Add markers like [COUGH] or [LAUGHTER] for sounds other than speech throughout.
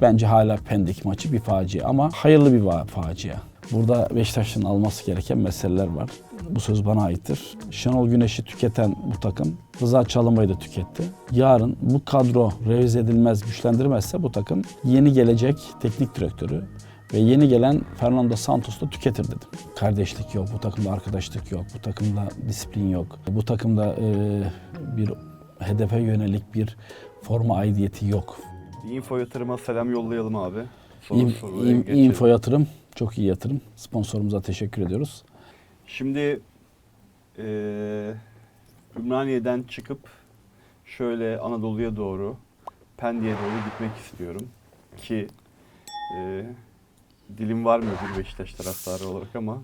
bence hala Pendik maçı bir facia ama hayırlı bir facia. Burada Beşiktaş'ın alması gereken meseleler var. Bu söz bana aittir. Şenol Güneş'i tüketen bu takım Rıza Çalınbay'ı da tüketti. Yarın bu kadro revize edilmez, güçlendirmezse bu takım yeni gelecek teknik direktörü ve yeni gelen Fernando Santos'u tüketir dedim. Kardeşlik yok, bu takımda arkadaşlık yok, bu takımda disiplin yok, bu takımda e, bir hedefe yönelik bir forma aidiyeti yok. Info yatırıma selam yollayalım abi. Sonra İn, soruya in- geçelim. info yatırım, çok iyi yatırım. Sponsorumuza teşekkür ediyoruz. Şimdi eee Ümraniye'den çıkıp şöyle Anadolu'ya doğru, Pendik'e doğru gitmek istiyorum. Ki eee dilim var mı bir Beşiktaş taraftarı olarak ama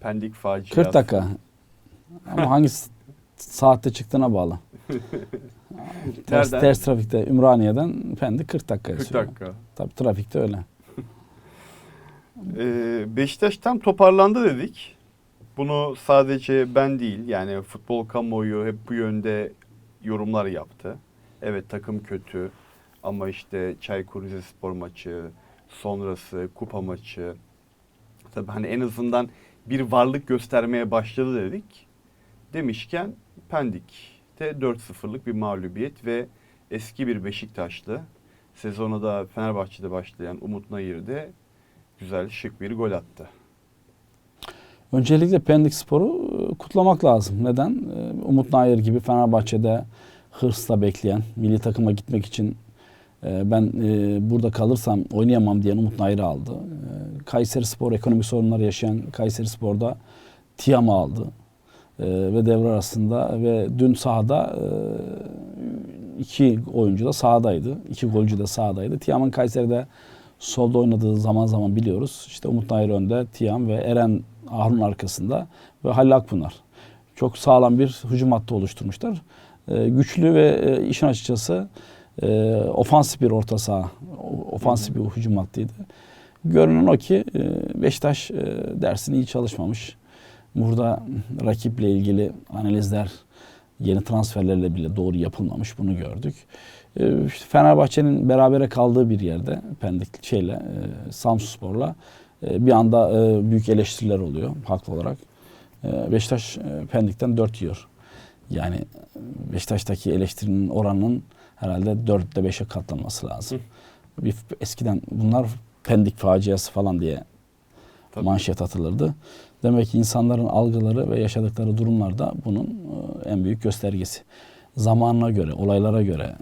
Pendik faciası. 40 dakika. Ama hangi s- saatte çıktığına bağlı. [LAUGHS] ters, Nereden? ters trafikte Ümraniye'den Pendik 40 dakika 40 sürüyor. dakika. Tabii trafikte öyle. [LAUGHS] Ee, Beşiktaş tam toparlandı dedik. Bunu sadece ben değil yani futbol kamuoyu hep bu yönde yorumlar yaptı. Evet takım kötü ama işte Çaykur Rizespor maçı, sonrası kupa maçı. Tabii hani en azından bir varlık göstermeye başladı dedik. Demişken Pendik'te 4-0'lık bir mağlubiyet ve eski bir Beşiktaşlı sezona da Fenerbahçe'de başlayan Umut Nayır de güzel şık bir gol attı. Öncelikle Pendik Spor'u e, kutlamak lazım. Neden? E, Umut Nayır gibi Fenerbahçe'de hırsla bekleyen, milli takıma gitmek için e, ben burada kalırsam oynayamam diyen Umut Nayır'ı aldı. Kayseri Spor ekonomik sorunlar yaşayan Kayseri Spor'da Tiam'ı aldı. E, ve devre arasında ve dün sahada e, iki oyuncu da sahadaydı. İki golcü de sahadaydı. Tiam'ın Kayseri'de solda oynadığı zaman zaman biliyoruz. İşte Umut Nayır önde, Tiam ve Eren Ahrun arkasında ve Halil Akpınar. Çok sağlam bir hücum hattı oluşturmuşlar. Ee, güçlü ve e, işin açıkçası e, ofansif bir orta saha, ofansif bir hücum hattıydı. Görünen o ki e, Beşiktaş e, dersini iyi çalışmamış. Burada rakiple ilgili analizler yeni transferlerle bile doğru yapılmamış. Bunu gördük. E, işte Fenerbahçe'nin berabere kaldığı bir yerde Pendik şeyle e, Samsunspor'la e, bir anda e, büyük eleştiriler oluyor haklı olarak. Beşiktaş Pendik'ten 4 yiyor. Yani Beşiktaş'taki eleştirinin oranının herhalde 4'te 5'e katlanması lazım. Bir, eskiden bunlar Pendik faciası falan diye Tabii. manşet atılırdı. Demek ki insanların algıları ve yaşadıkları durumlarda bunun e, en büyük göstergesi. Zamanına göre, olaylara göre,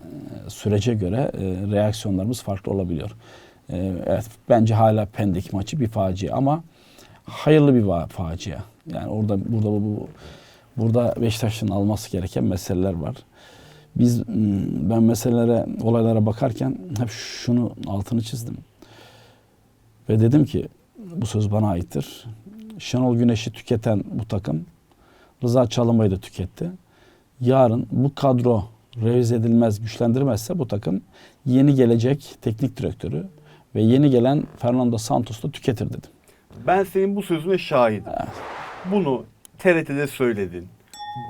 e, sürece göre e, reaksiyonlarımız farklı olabiliyor. Evet, bence hala Pendik maçı bir facia ama hayırlı bir facia. Yani orada burada bu bu- burada Beşiktaş'ın alması gereken meseleler var. Biz ben meselelere, olaylara bakarken hep şunu altını çizdim. Ve dedim ki bu söz bana aittir. Şenol Güneş'i tüketen bu takım Rıza Çalınbay'ı da tüketti. Yarın bu kadro revize edilmez, güçlendirmezse bu takım yeni gelecek teknik direktörü ve yeni gelen Fernando Santos'u tüketir dedim. Ben senin bu sözüne şahidim. Bunu TRT'de söyledin.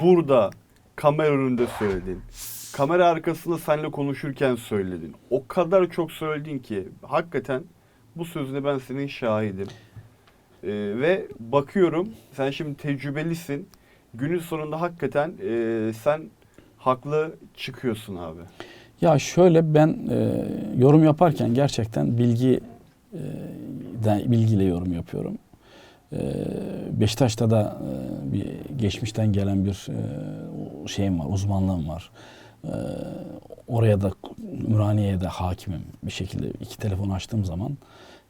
Burada kamera önünde söyledin. Kamera arkasında seninle konuşurken söyledin. O kadar çok söyledin ki hakikaten bu sözüne ben senin şahidim. Ee, ve bakıyorum sen şimdi tecrübelisin. Günün sonunda hakikaten e, sen haklı çıkıyorsun abi. Ya şöyle ben e, yorum yaparken gerçekten bilgi e, bilgiyle yorum yapıyorum. E, Beşiktaş'ta da e, bir geçmişten gelen bir e, şeyim var, uzmanlığım var. E, oraya da Ümraniye'ye de hakimim bir şekilde iki telefon açtığım zaman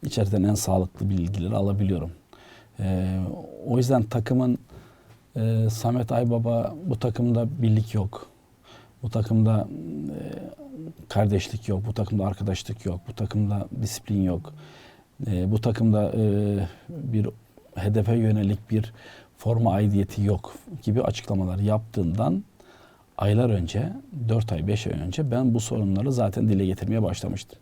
içeriden en sağlıklı bilgileri alabiliyorum. E, o yüzden takımın e, Samet Aybaba bu takımda birlik yok. Bu takımda e, kardeşlik yok, bu takımda arkadaşlık yok, bu takımda disiplin yok. E, bu takımda e, bir hedefe yönelik bir forma aidiyeti yok gibi açıklamalar yaptığından aylar önce, 4 ay 5 ay önce ben bu sorunları zaten dile getirmeye başlamıştım.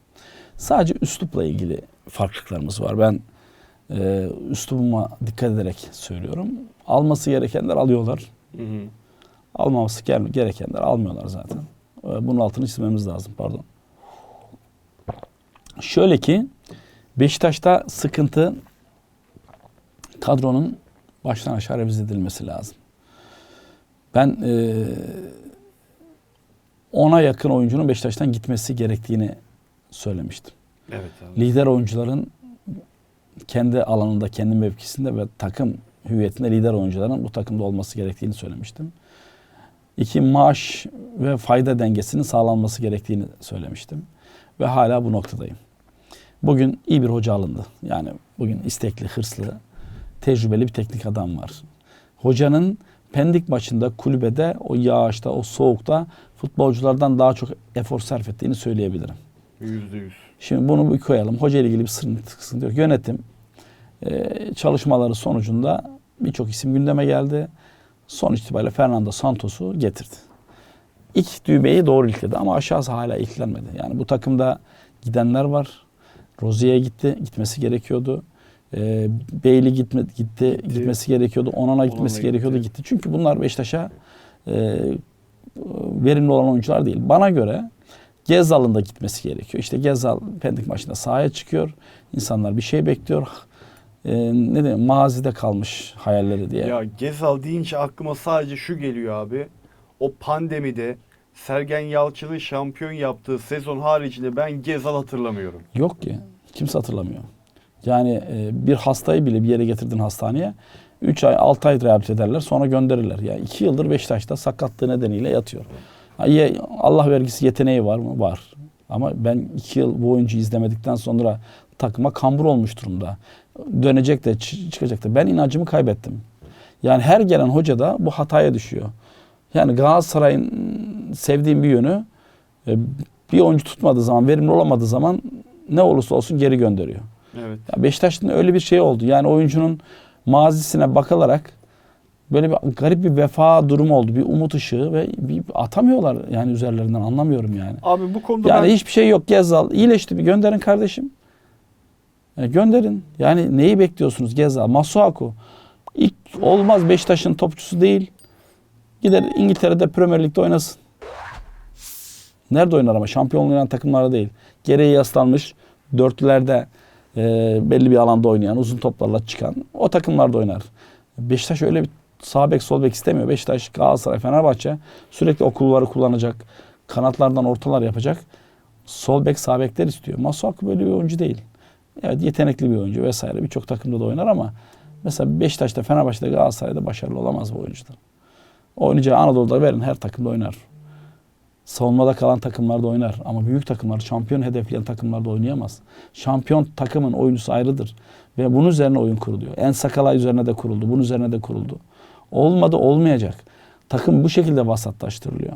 Sadece üslupla ilgili farklılıklarımız var. Ben e, üslubuma dikkat ederek söylüyorum. Alması gerekenler alıyorlar. Hı hı. Almaması gere- gerekenler almıyorlar zaten. Ee, Bunun altını çizmemiz lazım pardon. Şöyle ki Beşiktaş'ta sıkıntı kadronun baştan aşağı revize edilmesi lazım. Ben e, ona yakın oyuncunun Beşiktaş'tan gitmesi gerektiğini söylemiştim. Evet abi. Lider oyuncuların kendi alanında, kendi mevkisinde ve takım hüviyetinde lider oyuncuların bu takımda olması gerektiğini söylemiştim. İki maaş ve fayda dengesinin sağlanması gerektiğini söylemiştim. Ve hala bu noktadayım. Bugün iyi bir hoca alındı. Yani bugün istekli, hırslı, tecrübeli bir teknik adam var. Hocanın Pendik maçında kulübede o yağışta, o soğukta futbolculardan daha çok efor sarf ettiğini söyleyebilirim. Yüzde yüz. Şimdi bunu bir koyalım. Hoca ile ilgili bir sıkıntı, yok. Yönetim e, çalışmaları sonucunda birçok isim gündeme geldi. Sonuç itibariyle Fernando Santos'u getirdi. İlk düğmeyi doğru ilikledi ama aşağısı hala ilklenmedi. Yani bu takımda gidenler var. Rozier'e gitti. Gitmesi gerekiyordu. E, Beyli gitme, gitti. Gitmesi gerekiyordu. Onana gitmesi gitti. gerekiyordu. Gitti. Çünkü bunlar Beşiktaş'a e, verimli olan oyuncular değil. Bana göre Gezal'ın da gitmesi gerekiyor. İşte Gezal Pendik maçında sahaya çıkıyor. İnsanlar bir şey bekliyor. Ee, ne diyeyim mazide kalmış hayalleri diye. Ya Gezal deyince aklıma sadece şu geliyor abi. O pandemide Sergen Yalçın'ın şampiyon yaptığı sezon haricinde ben Gezal hatırlamıyorum. Yok ki. Kimse hatırlamıyor. Yani e, bir hastayı bile bir yere getirdin hastaneye. 3 ay 6 ay rehabilite ederler sonra gönderirler. Ya 2 yıldır Beşiktaş'ta sakatlığı nedeniyle yatıyor. Allah vergisi yeteneği var mı? Var. Ama ben 2 yıl bu oyuncuyu izlemedikten sonra takıma kambur olmuş durumda. Dönecek de çı- çıkacak da. Ben inancımı kaybettim. Yani her gelen hoca da bu hataya düşüyor. Yani Galatasaray'ın sevdiğim bir yönü e, bir oyuncu tutmadığı zaman, verimli olamadığı zaman ne olursa olsun geri gönderiyor. Evet. Ya Beşiktaş'ın öyle bir şey oldu. Yani oyuncunun mazisine bakılarak böyle bir garip bir vefa durumu oldu. Bir umut ışığı ve bir atamıyorlar yani üzerlerinden anlamıyorum yani. Abi bu konuda Yani ben hiçbir şey yok Gezal. iyileşti bir gönderin kardeşim. Ya gönderin. Yani neyi bekliyorsunuz Gezal? Masuaku. İlk olmaz Beşiktaş'ın topçusu değil. Gider İngiltere'de Premier Lig'de oynasın. Nerede oynar ama? Şampiyon oynayan takımlarda değil. Geriye yaslanmış dörtlülerde e, belli bir alanda oynayan, uzun toplarla çıkan o takımlarda oynar. Beşiktaş öyle bir sağ bek sol bek istemiyor. Beşiktaş, Galatasaray, Fenerbahçe sürekli o kulvarı kullanacak. Kanatlardan ortalar yapacak. Sol bek sağ bekler istiyor. Masuaku böyle bir oyuncu değil. Evet yetenekli bir oyuncu vesaire. Birçok takımda da oynar ama mesela Beşiktaş'ta, Fenerbahçe'de, Galatasaray'da başarılı olamaz bu oyuncular. Oynayacağı Anadolu'da verin her takımda oynar. Savunmada kalan takımlarda oynar ama büyük takımlar, şampiyon hedefleyen takımlarda oynayamaz. Şampiyon takımın oyuncusu ayrıdır ve bunun üzerine oyun kuruluyor. En Sakalay üzerine de kuruldu, bunun üzerine de kuruldu. Olmadı olmayacak. Takım bu şekilde vasatlaştırılıyor.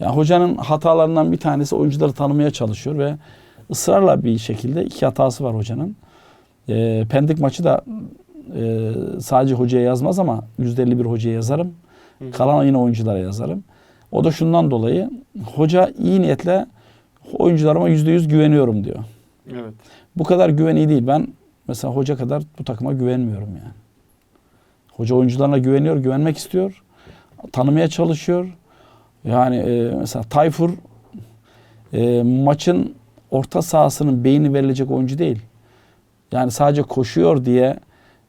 Ya hocanın hatalarından bir tanesi oyuncuları tanımaya çalışıyor ve ısrarla bir şekilde iki hatası var hocanın. Ee, Pendik maçı da e, sadece hocaya yazmaz ama %51 hocaya yazarım. Kalan yine oyunculara yazarım. O da şundan dolayı hoca iyi niyetle oyuncularıma %100 güveniyorum diyor. evet. Bu kadar güven iyi değil. Ben mesela hoca kadar bu takıma güvenmiyorum yani. Hoca oyuncularına güveniyor, güvenmek istiyor. Tanımaya çalışıyor. Yani e, mesela Tayfur e, maçın orta sahasının beyni verilecek oyuncu değil. Yani sadece koşuyor diye,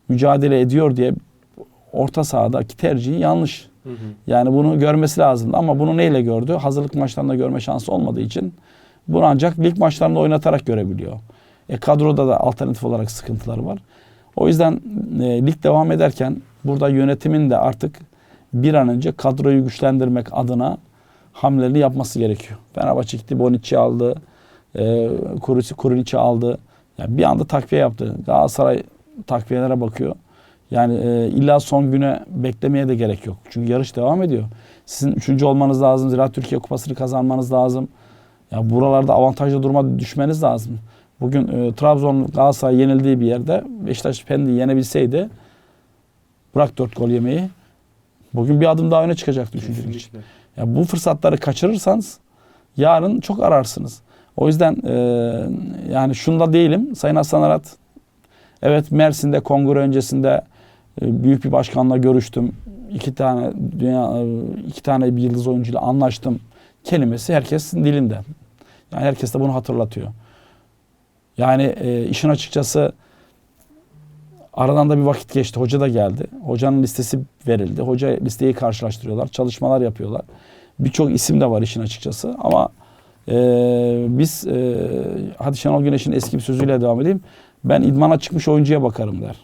mücadele ediyor diye orta sahadaki tercihi yanlış. Hı hı. Yani bunu görmesi lazımdı ama bunu neyle gördü? Hazırlık maçlarında görme şansı olmadığı için bunu ancak lig maçlarında oynatarak görebiliyor. E kadroda da alternatif olarak sıkıntıları var. O yüzden e, lig devam ederken burada yönetimin de artık bir an önce kadroyu güçlendirmek adına hamlelerini yapması gerekiyor. Fenerbahçe gitti Bonucci aldı. E, Kuruci Kurunici aldı. Yani bir anda takviye yaptı. Galatasaray takviyelere bakıyor. Yani e, illa son güne beklemeye de gerek yok. Çünkü yarış devam ediyor. Sizin üçüncü olmanız lazım. Zira Türkiye Kupası'nı kazanmanız lazım. Ya buralarda avantajlı duruma düşmeniz lazım. Bugün e, Trabzon Galatasaray yenildiği bir yerde Beşiktaş Pendik'i yenebilseydi bırak dört gol yemeyi. Bugün bir adım daha öne çıkacaktı üçüncülük için. Kesinlikle. Ya bu fırsatları kaçırırsanız yarın çok ararsınız. O yüzden e, yani şunda değilim. Sayın Hasan Arat evet Mersin'de kongre öncesinde e, büyük bir başkanla görüştüm. İki tane dünya e, iki tane bir yıldız oyuncuyla anlaştım kelimesi herkesin dilinde. Yani herkes de bunu hatırlatıyor. Yani e, işin açıkçası aradan da bir vakit geçti. Hoca da geldi. Hocanın listesi verildi. Hoca listeyi karşılaştırıyorlar. Çalışmalar yapıyorlar. Birçok isim de var işin açıkçası. Ama e, biz e, hadi Şenol Güneş'in eski bir sözüyle devam edeyim. Ben idmana çıkmış oyuncuya bakarım der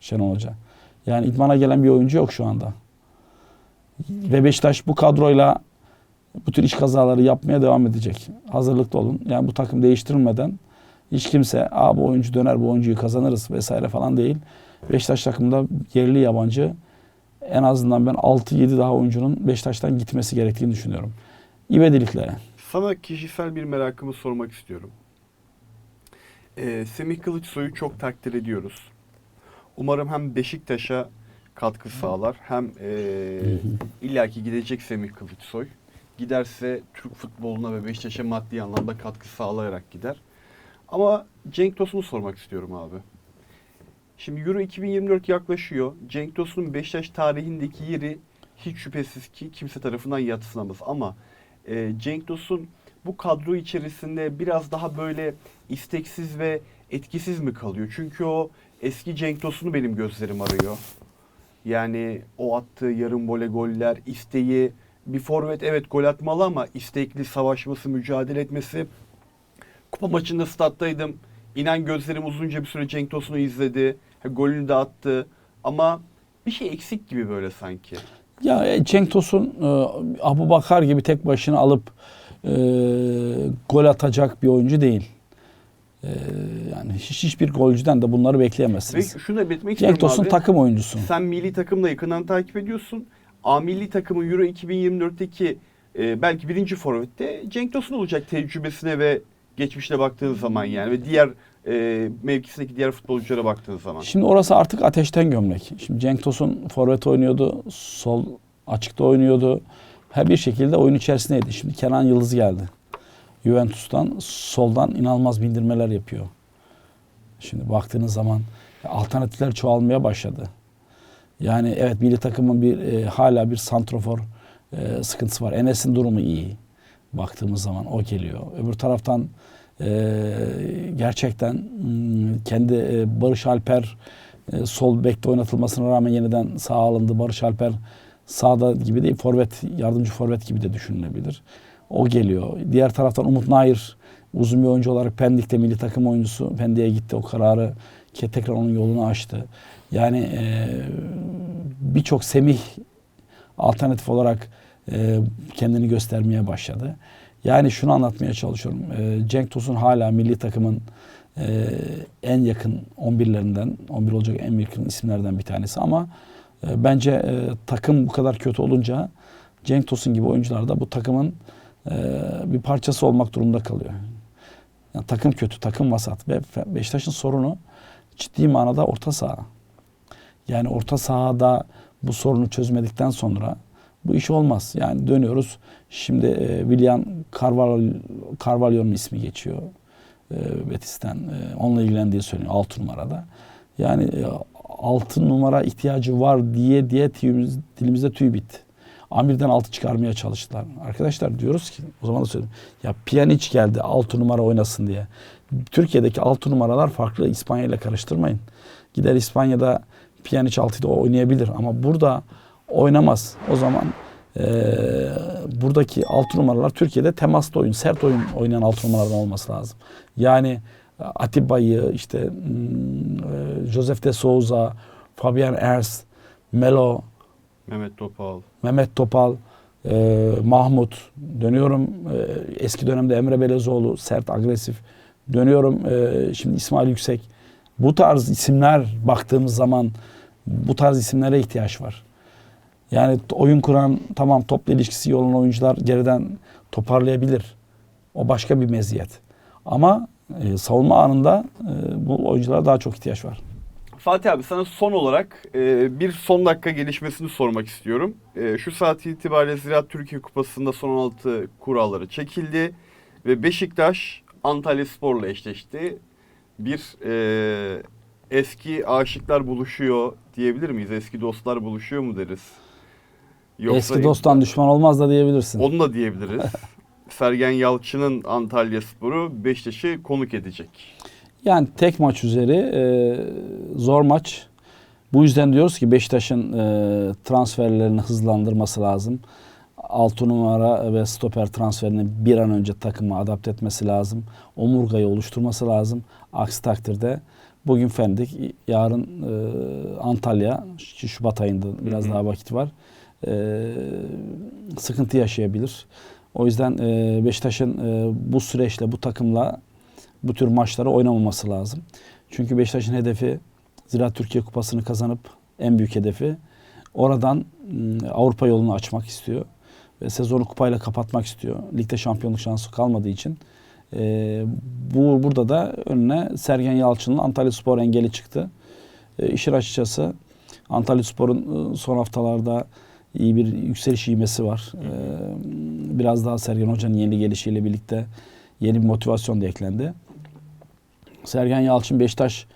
Şenol Hoca. Yani idmana gelen bir oyuncu yok şu anda. Ve Beşiktaş bu kadroyla bu tür iş kazaları yapmaya devam edecek. Hazırlıklı olun. Yani bu takım değiştirilmeden hiç kimse Aa, bu oyuncu döner bu oyuncuyu kazanırız vesaire falan değil. Beşiktaş takımında yerli yabancı en azından ben 6-7 daha oyuncunun Beşiktaş'tan gitmesi gerektiğini düşünüyorum. İvedilikle. Sana kişisel bir merakımı sormak istiyorum. Ee, Semih Kılıçsoy'u çok takdir ediyoruz. Umarım hem Beşiktaş'a katkı sağlar hem e, [LAUGHS] illaki gidecek Semih Kılıçsoy. Giderse Türk futboluna ve Beşiktaş'a maddi anlamda katkı sağlayarak gider. Ama Cenk Tosun'u sormak istiyorum abi. Şimdi Euro 2024 yaklaşıyor. Cenk Tosun'un Beşiktaş tarihindeki yeri hiç şüphesiz ki kimse tarafından yatsınamaz. Ama e, Cenk Tosun bu kadro içerisinde biraz daha böyle isteksiz ve etkisiz mi kalıyor? Çünkü o eski Cenk Tosun'u benim gözlerim arıyor. Yani o attığı yarım vole goller, isteği, bir forvet evet gol atmalı ama istekli savaşması, mücadele etmesi. Kupa maçında stat'taydım. İnan gözlerim uzunca bir süre Cenk Tosun'u izledi. Golünü de attı. Ama bir şey eksik gibi böyle sanki. Ya e, Cenk Tosun e, Abu Bakar gibi tek başına alıp e, gol atacak bir oyuncu değil. E, yani hiç, hiçbir golcüden de bunları Ve bekleyemezsiniz. şunu da belirtmek Cenk istiyorum Tosun abi. takım oyuncusu. Sen milli takımla yakından takip ediyorsun. A milli takımı Euro 2024'teki e, belki birinci forvette Cenk Tosun olacak tecrübesine ve geçmişine baktığın zaman yani ve diğer e, mevkisindeki diğer futbolculara baktığın zaman. Şimdi orası artık ateşten gömlek. Şimdi Cenk Tosun forvet oynuyordu. Sol açıkta oynuyordu. Her bir şekilde oyun içerisindeydi. Şimdi Kenan Yıldız geldi. Juventus'tan soldan inanılmaz bindirmeler yapıyor. Şimdi baktığınız zaman alternatifler çoğalmaya başladı. Yani evet milli takımın bir e, hala bir santrofor e, sıkıntısı var. Enes'in durumu iyi. Baktığımız zaman o geliyor. Öbür taraftan e, gerçekten hmm, kendi e, Barış Alper e, sol bekte oynatılmasına rağmen yeniden sağa alındı. Barış Alper sağda gibi değil, forvet, yardımcı forvet gibi de düşünülebilir. O geliyor. Diğer taraftan Umut Nair uzun bir oyuncu olarak Pendik'te milli takım oyuncusu. Pendik'e gitti. O kararı ke- tekrar onun yolunu açtı. Yani e, birçok Semih alternatif olarak e, kendini göstermeye başladı. Yani şunu anlatmaya çalışıyorum. E, Cenk Tosun hala milli takımın e, en yakın 11'lerinden, 11 olacak en yakın isimlerden bir tanesi ama e, bence e, takım bu kadar kötü olunca Cenk Tosun gibi oyuncular da bu takımın e, bir parçası olmak durumunda kalıyor. Yani takım kötü, takım vasat ve Beşiktaş'ın sorunu ciddi manada orta saha. Yani orta sahada bu sorunu çözmedikten sonra bu iş olmaz. Yani dönüyoruz. Şimdi e, William Carvalho, Carvalho'nun ismi geçiyor. E, Betis'ten. E, onunla ilgilendiği söyleniyor 6 numarada. Yani e, 6 numara ihtiyacı var diye diye tüyümüz, dilimizde tüy bitti. Amir'den 6 çıkarmaya çalıştılar. Arkadaşlar diyoruz ki o zaman da söyledim. Ya Pjanic geldi 6 numara oynasın diye. Türkiye'deki 6 numaralar farklı İspanya ile karıştırmayın. Gider İspanya'da Pjanic 6'da oynayabilir ama burada oynamaz. O zaman eee, buradaki 6 numaralar Türkiye'de temaslı oyun, sert oyun oynayan 6 numaralardan olması lazım. Yani Atiba'yı, işte hmm, e, Joseph de Souza, Fabian Ers, Melo, Mehmet Topal. Mehmet Topal, e, Mahmut. Dönüyorum e, eski dönemde Emre Belezoğlu sert agresif. Dönüyorum e, şimdi İsmail Yüksek. Bu tarz isimler baktığımız zaman bu tarz isimlere ihtiyaç var. Yani oyun kuran tamam topla ilişkisi iyi olan oyuncular geriden toparlayabilir. O başka bir meziyet. Ama e, savunma anında e, bu oyunculara daha çok ihtiyaç var. Fatih abi sana son olarak e, bir son dakika gelişmesini sormak istiyorum. E, şu saat itibariyle Ziraat Türkiye Kupası'nda son 16 kuralları çekildi ve Beşiktaş Antalya Spor'la eşleşti. Bir e, eski aşıklar buluşuyor diyebilir miyiz? Eski dostlar buluşuyor mu deriz? Eski dosttan düşman olmaz da diyebilirsin. Onu da diyebiliriz. [LAUGHS] Sergen Yalçın'ın Antalya Spor'u Beşiktaş'ı konuk edecek. Yani tek maç üzeri e, zor maç. Bu yüzden diyoruz ki Beşiktaş'ın e, transferlerini hızlandırması lazım. 6 numara ve stoper transferini bir an önce takıma adapte etmesi lazım. Omurgayı oluşturması lazım. Aksi takdirde bugün Fendik, yarın e, Antalya, Şubat ayında biraz Hı hı. daha vakit var. E, sıkıntı yaşayabilir. O yüzden e, Beşiktaş'ın e, bu süreçle, bu takımla bu tür maçları oynamaması lazım. Çünkü Beşiktaş'ın hedefi Ziraat Türkiye Kupası'nı kazanıp en büyük hedefi oradan m, Avrupa yolunu açmak istiyor. Ve sezonu kupayla kapatmak istiyor. Ligde şampiyonluk şansı kalmadığı için. E, bu Burada da önüne Sergen Yalçın'ın Antalya Spor engeli çıktı. E, işin açıkçası Antalya Spor'un e, son haftalarda iyi bir yükseliş ivmesi var. E, biraz daha Sergen Hoca'nın yeni gelişiyle birlikte yeni bir motivasyon da eklendi. Sergen Yalçın Beşiktaş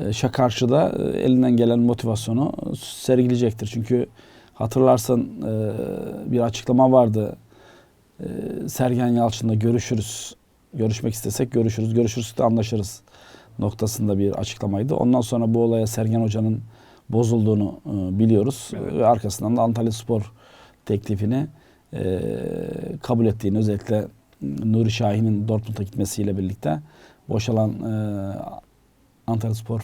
e, şa karşıda e, elinden gelen motivasyonu sergileyecektir. Çünkü hatırlarsın e, bir açıklama vardı. Sergen Yalçın'la görüşürüz. Görüşmek istesek görüşürüz. Görüşürüz de anlaşırız noktasında bir açıklamaydı. Ondan sonra bu olaya Sergen Hoca'nın bozulduğunu e, biliyoruz. Evet. Ve arkasından da Antalya Spor teklifini e, kabul ettiğini özellikle Nuri Şahin'in Dortmund'a gitmesiyle birlikte boşalan e, Antalya Spor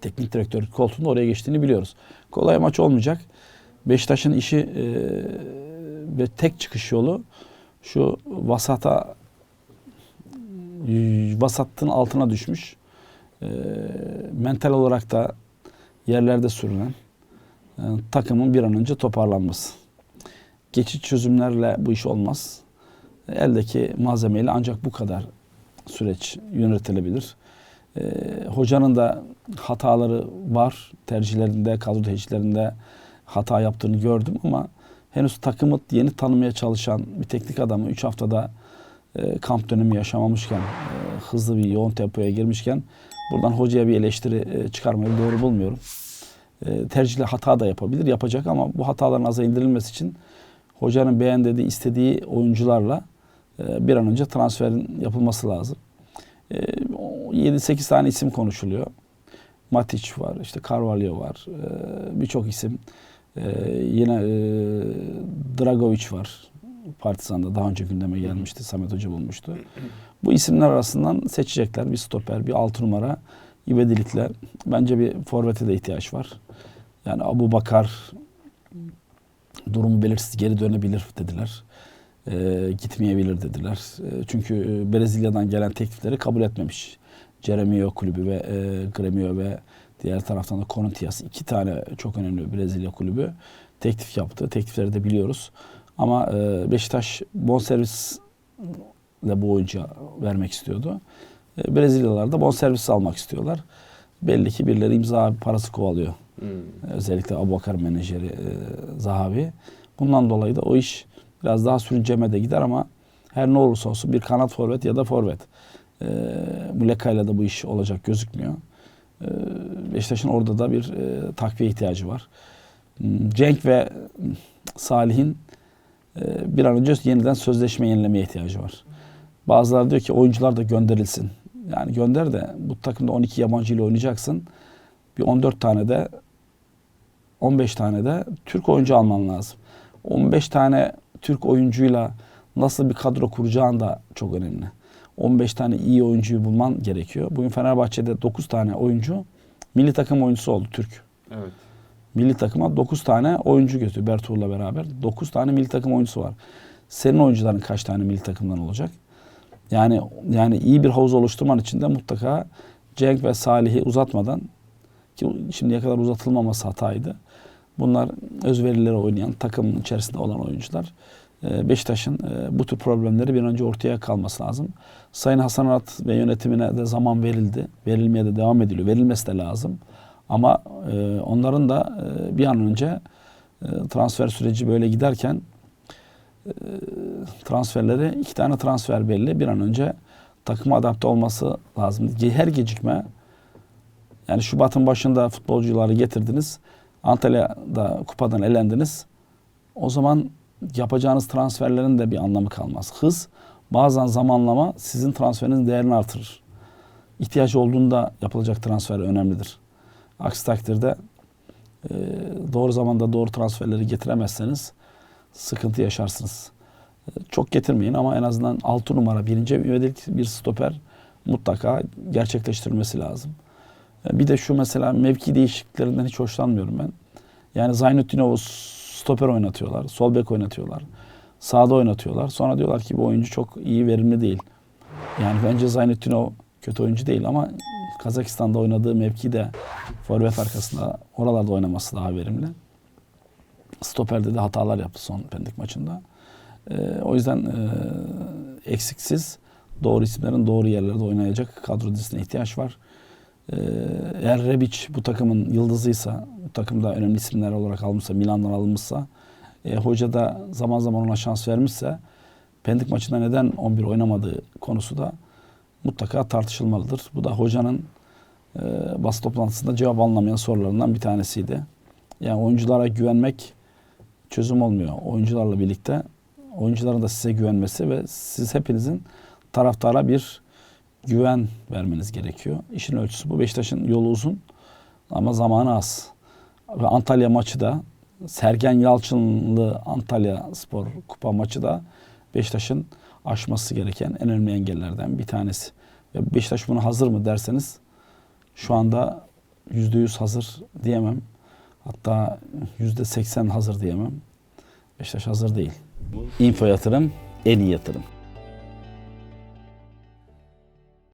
teknik direktör koltuğunda oraya geçtiğini biliyoruz. Kolay maç olmayacak. Beşiktaş'ın işi e, ve tek çıkış yolu şu vasata vasatın altına düşmüş. E, mental olarak da yerlerde sürünen e, takımın bir an önce toparlanması. Geçici çözümlerle bu iş olmaz. Eldeki malzemeyle ancak bu kadar süreç yönetilebilir. E, hocanın da hataları var. Tercihlerinde, kadro tercihlerinde hata yaptığını gördüm ama henüz takımı yeni tanımaya çalışan bir teknik adamı 3 haftada e, kamp dönemi yaşamamışken, e, hızlı bir yoğun tempoya girmişken buradan hocaya bir eleştiri e, çıkarmayı doğru bulmuyorum. E, tercihle hata da yapabilir, yapacak ama bu hataların aza indirilmesi için hocanın beğendiği, istediği oyuncularla e, bir an önce transferin yapılması lazım. E, o 7-8 tane isim konuşuluyor. Matic var, işte Carvalho var, birçok isim. Yine Dragovic var. Partizan'da daha önce gündeme gelmişti. Samet Hoca bulmuştu. Bu isimler arasından seçecekler. Bir stoper, bir altı numara. İvedilikle bence bir forvete de ihtiyaç var. Yani Abu Bakar durumu belirsiz geri dönebilir dediler. E, gitmeyebilir dediler. E, çünkü Brezilya'dan gelen teklifleri kabul etmemiş. Jeremio kulübü ve e, Gremio ve diğer taraftan da Corinthians iki tane çok önemli Brezilya kulübü teklif yaptı. Teklifleri de biliyoruz. Ama e, Beşiktaş bonservisle bu oyuncuya vermek istiyordu. E, Brezilyalılar da bonservis almak istiyorlar. Belli ki birileri imza parası kovalıyor. Hmm. Özellikle Abubakar menajeri e, Zahavi. Bundan dolayı da o iş biraz daha sürünceme de gider ama her ne olursa olsun bir kanat forvet ya da forvet. E, Muleka'yla da bu iş olacak gözükmüyor. E, Beşiktaş'ın orada da bir e, takviye ihtiyacı var. Hmm, Cenk ve Salih'in e, bir an önce yeniden sözleşme yenilemeye ihtiyacı var. Bazıları diyor ki oyuncular da gönderilsin. Yani gönder de bu takımda 12 yabancı ile oynayacaksın. Bir 14 tane de 15 tane de Türk oyuncu alman lazım. 15 tane Türk oyuncuyla nasıl bir kadro kuracağın da çok önemli. 15 tane iyi oyuncuyu bulman gerekiyor. Bugün Fenerbahçe'de 9 tane oyuncu milli takım oyuncusu oldu Türk. Evet. Milli takıma 9 tane oyuncu götürüyor Bertuğ'la beraber. 9 tane milli takım oyuncusu var. Senin oyuncuların kaç tane milli takımdan olacak? Yani yani iyi bir havuz oluşturman için de mutlaka Cenk ve Salih'i uzatmadan ki şimdiye kadar uzatılmaması hataydı. Bunlar özverileri oynayan, takımın içerisinde olan oyuncular. Ee, Beşiktaş'ın e, bu tür problemleri bir önce ortaya kalması lazım. Sayın Hasan Arat ve yönetimine de zaman verildi. Verilmeye de devam ediliyor. Verilmesi de lazım. Ama e, onların da e, bir an önce e, transfer süreci böyle giderken e, transferleri iki tane transfer belli. Bir an önce takıma adapte olması lazım. Her gecikme yani Şubat'ın başında futbolcuları getirdiniz. Antalya'da kupadan elendiniz. O zaman yapacağınız transferlerin de bir anlamı kalmaz. Hız bazen zamanlama sizin transferinizin değerini artırır. ihtiyaç olduğunda yapılacak transfer önemlidir. Aksi takdirde e, doğru zamanda doğru transferleri getiremezseniz sıkıntı yaşarsınız. E, Çok getirmeyin ama en azından 6 numara birinci yönelik bir stoper mutlaka gerçekleştirilmesi lazım. E, Bir de şu mesela mevki değişikliklerinden hiç hoşlanmıyorum ben. Yani Zaynutdinov'u stoper oynatıyorlar, sol bek oynatıyorlar, sağda oynatıyorlar. Sonra diyorlar ki bu oyuncu çok iyi verimli değil. Yani bence Zaynutdinov kötü oyuncu değil ama Kazakistan'da oynadığı mevkide forvet arkasında oralarda oynaması daha verimli. Stoper'de de hatalar yaptı son Pendik maçında. Ee, o yüzden e, eksiksiz doğru isimlerin doğru yerlerde oynayacak kadro dizisine ihtiyaç var. Ee, eğer Rebic bu takımın yıldızıysa, bu takımda önemli isimler olarak almışsa, Milan'dan alınmışsa, e, hoca da zaman zaman ona şans vermişse, Pendik maçında neden 11 oynamadığı konusu da mutlaka tartışılmalıdır. Bu da hocanın e, basın toplantısında cevap alınamayan sorularından bir tanesiydi. Yani oyunculara güvenmek çözüm olmuyor. Oyuncularla birlikte oyuncuların da size güvenmesi ve siz hepinizin taraftara bir güven vermeniz gerekiyor. İşin ölçüsü bu. Beşiktaş'ın yolu uzun ama zamanı az. Ve Antalya maçı da Sergen Yalçınlı Antalya Spor Kupa maçı da Beşiktaş'ın aşması gereken en önemli engellerden bir tanesi. Ve Beşiktaş buna hazır mı derseniz şu anda %100 hazır diyemem. Hatta %80 hazır diyemem. Beşiktaş hazır değil. Info yatırım en iyi yatırım.